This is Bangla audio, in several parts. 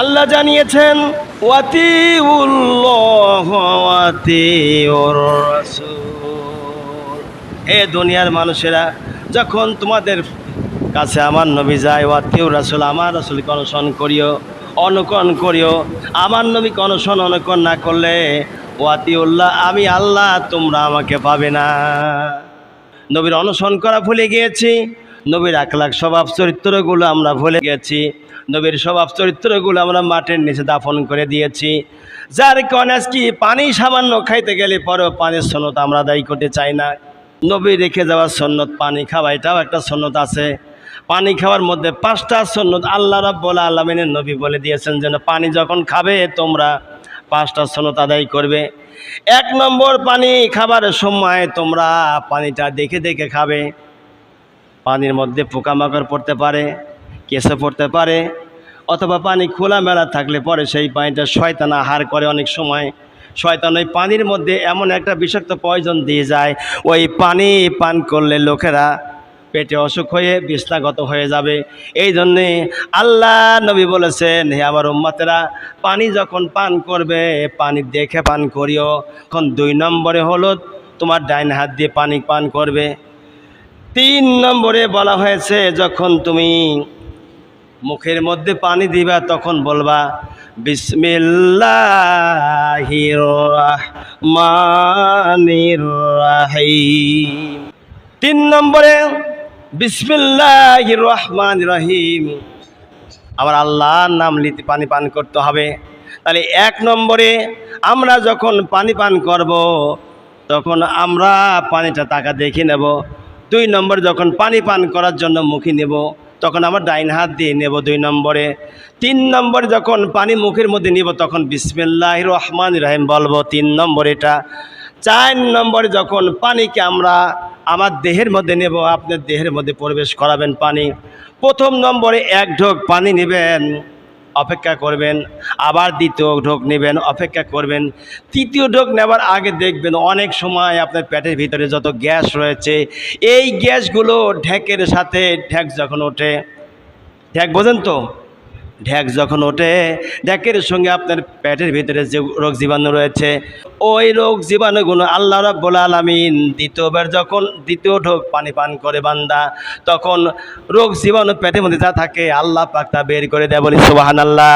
আল্লাহ জানিয়েছেন রাসূল। এ দুনিয়ার মানুষেরা, যখন তোমাদের কাছে আমার নবী যায়, ওয়াতিউর রাসূল, আমার রাসূলকে অনুসরণ করিও, অনুকরণ করিও, আমার নবীকে অনুসরণ, অনুকরণ না করলে, ওয়াতিউল্লাহ, আমি আল্লাহ, তোমরা আমাকে পাবে না। নবীর অনুসরণ করা ভুলে গিয়েছি। নবীর আখলাখ, স্বভাব চরিত্রগুলো আমরা ভুলে গেছি। নবীর স্বভাব চরিত্রগুলো আমরা মাটির নিচে দাফন করে দিয়েছি। যার কারণে আজকে পানি সামান্য খাইতে গেলে পরেও পানির সন্ন্যত আমরা দায়ী করতে চাই না। নবী রেখে যাওয়ার সন্ন্যত পানি খাওয়া, এটাও একটা সন্ন্যত আছে। পানি খাওয়ার মধ্যে পাঁচটা সন্ন্যত আল্লাহ রাব্বুল আলমিনের নবী বলে দিয়েছেন যেন পানি যখন খাবে তোমরা পাঁচটা সন্ন্যত আদায় করবে। এক নম্বর পানি খাবার সময় তোমরা পানিটা দেখে দেখে খাবে। পানির মধ্যে পোকামাকড় পড়তে পারে কেসে পড়তে পারে, অথবা পানি খোলামেলা থাকলে পরে সেই পানিটা শয়তান আহার করে অনেক সময়। শয়তান ওই পানির মধ্যে এমন একটা বিষাক্ত পয়জন দিয়ে যায়, ওই পানি পান করলে লোকেরা পেটে অসুখ হয়ে বিছনাগত হয়ে যাবে। এই জন্যে আল্লাহ নবী বলেছেন, হে আমার উম্মাতেরা, পানি যখন পান করবে, পানি দেখে পান করিও। এখন দুই নম্বরে হলো, তোমার ডাইন হাত দিয়ে পানি পান করবে। তিন নম্বরে বলা হয়েছে, যখন তুমি মুখের মধ্যে পানি দিবা, তখন বলবা রহিম। তিন নম্বরে, বিসমিল্লাহির রহমান রহিম। আমার আল্লাহর নাম লিতে পানি পান করতে হবে। তাহলে এক নম্বরে, আমরা যখন পানি পান করব, তখন আমরা পানিটা টাকা দেখে নেব। দুই নম্বরে যখন পানি পান করার জন্য মুখে নেব, তখন আমার ডাইন হাত দিয়ে নেব দুই নম্বরে। তিন নম্বরে যখন পানি মুখের মধ্যে নিব, তখন বিসমিল্লাহ রহমান রহিম বলব, তিন নম্বর এটা। চার নম্বরে যখন পানিকে আমরা আমার দেহের মধ্যে নেব, আপনার দেহের মধ্যে প্রবেশ করাবেন পানি। প্রথম নম্বরে এক ঢোক পানি নেবেন। অপেক্ষা করবেন, আবার দ্বিতীয় ঢোক নেবেন, অপেক্ষা করবেন। তৃতীয় ঢোক নেবার আগে দেখবেন অনেক সময় আপনার পেটের ভিতরে যত গ্যাস রয়েছে, এই গ্যাসগুলো ঢেকের সাথে ঢেক যখন ওঠে, ঢেক বোঝেন তো? ঢেক যখন ওঠে, ঢেকের সঙ্গে আপনার পেটের ভিতরে যে রোগ জীবাণু রয়েছে, ওই রোগ জীবাণুগুলো আল্লাহ রাব্বুল আলামিন দ্বিতীয়বার যখন দ্বিতীয় ঢোক পানি পান করে বান্দা, তখন রোগ জীবাণু পেটের মধ্যে যা থাকে আল্লাহ পাক তা বের করে দেয় বলি সুবাহান আল্লাহ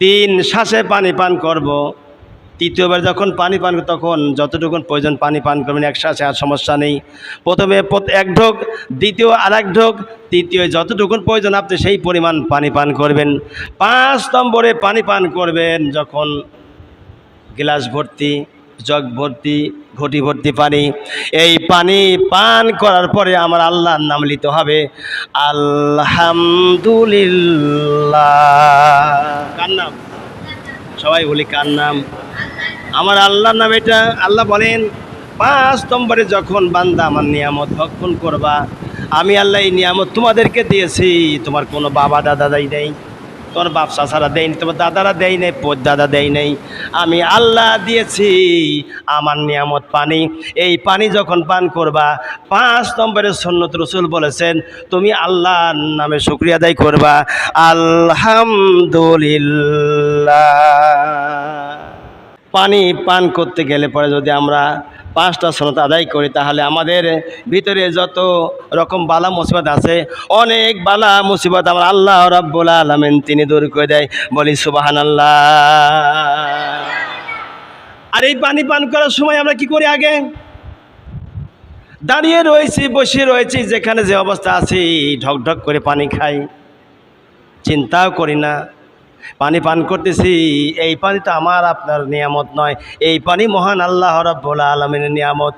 তিন শ্বাসে পানি পান করব। তৃতীয়বার যখন পানি পান তখন যতটুকু প্রয়োজন পানি পান করবেন, একসাথে আর সমস্যা নেই। প্রথমে এক ঢোক, দ্বিতীয় আর এক ঢোক, তৃতীয় যতটুকু প্রয়োজন আপনি সেই পরিমাণ পানি পান করবেন। পাঁচ নম্বরে পানি পান করবেন যখন গ্লাস ভর্তি, জগ ভর্তি, ঘটি ভর্তি পানি। এই পানি পান করার পরে আমার আল্লাহর নাম নিতে হবে, আলহামদুলিল্লাহ। কার নাম? সবাই বলি কার নাম? আমার আল্লাহর নাম এটা আল্লাহ বলেন, পাঁচ নম্বরে যখন বান্দা আমার নিয়ামত ভক্ষণ করবা, আমি আল্লাহ এই নিয়ামত তোমাদেরকে দিয়েছি, তোমার কোনো বাবা দাদা দাই নেই, তোমার বাপ চাচারা দেয়নি তোমার দাদারা দেয় নেই, পোত দাদা দেয় নেই। আমি আল্লাহ দিয়েছি আমার নিয়ামত পানি। এই পানি যখন পান করবা, পাঁচ নম্বরের সন্ন্যত রসুল বলেছেন, তুমি আল্লাহর নামে শুক্রিয়া আদায় করবা। আলহামদুলিল্লাহ। পানি পান করতে গেলে পরে যদি আমরা পাঁচটা সনত আদায় করি, তাহলে আমাদের ভিতরে যত রকম বালা মুসিবত আছে, অনেক বালা মুসিবত আমার আল্লাহ রব্বুল আলামিন তিনি দূর করে দেয়। বলি সুবাহান আল্লাহ আর এই পানি পান করার সময় আমরা কি করি আগে? দাঁড়িয়ে রয়েছি, বসে রয়েছি, যেখানে যে অবস্থা আছি ঢক ঢক করে পানি খাই। চিন্তাও করি না। পানি পান করতেছি। এই পানি তো আমার আপনার নিয়ামত নয়। এই পানি মহান আল্লাহ রব্বুল আলমিনের নিয়ামত।